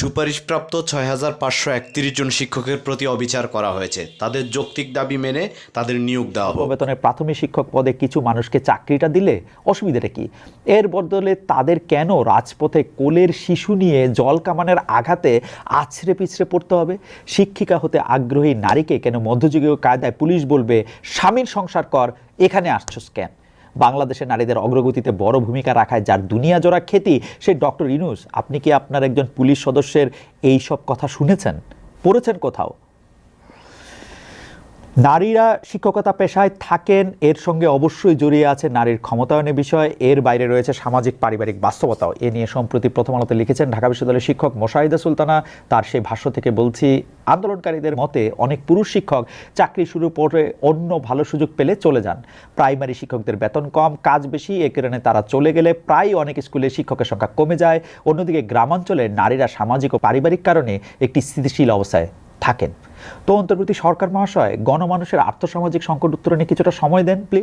সুপারিশপ্রাপ্ত ছয় হাজার পাঁচশো একত্রিশ জন শিক্ষকের প্রতি অবিচার করা হয়েছে। তাদের যৌক্তিক দাবি মেনে তাদের নিয়োগ দেওয়া হবে বেতনের প্রাথমিক শিক্ষক পদে কিছু মানুষকে চাকরিটা দিলে অসুবিধাটা কি? এর বদলে তাদের কেন রাজপথে কোলের শিশু নিয়ে জল কামানের আঘাতে আছড়ে পিছড়ে পড়তে হবে? শিক্ষিকা হতে আগ্রহী নারীকে কেন মধ্যযুগীয় কায়দায় পুলিশ বলবে, স্বামীর সংসার কর, এখানে আসছস কেন? বাংলাদেশের নারীদের অগ্রগতিতে বড় ভূমিকা রাখায় যার দুনিয়া জোড়া খ্যাতি সেই ডক্টর ইনুস। আপনি কি আপনার একজন পুলিশ সদস্যের এই সব কথা শুনেছেন? পড়েছেন কোথাও? নারীরা শিক্ষকতা পেশায় থাকেন, এর সঙ্গে অবশ্যই জড়িয়ে আছে নারীর ক্ষমতায়নের বিষয়, এর বাইরে রয়েছে সামাজিক পারিবারিক বাস্তবতাও। এ নিয়ে সম্প্রতি প্রথম আলোতে লিখেছেন ঢাকা বিশ্ববিদ্যালয়ের শিক্ষক মোশাহিদা সুলতানা, তার সেই ভাষ্য থেকে বলছি আন্দোলনকারীদের মতে অনেক পুরুষ শিক্ষক চাকরি শুরু করে অন্য ভালো সুযোগ পেলে চলে যান। প্রাইমারি শিক্ষকদের বেতন কম, কাজ বেশি, এ কারণে তারা চলে গেলে প্রায় অনেক স্কুলে শিক্ষকের সংখ্যা কমে যায়। অন্যদিকে গ্রামাঞ্চলে নারীরা সামাজিক ও পারিবারিক কারণে একটি স্থিতিশীল অবস্থায় থাকেন। তো অন্তর্বর্তী সরকার মহাশয়, গণমানুষের আর্থসামাজিক সংকট উত্তরণে কিছুটা সময় দেন প্লিজ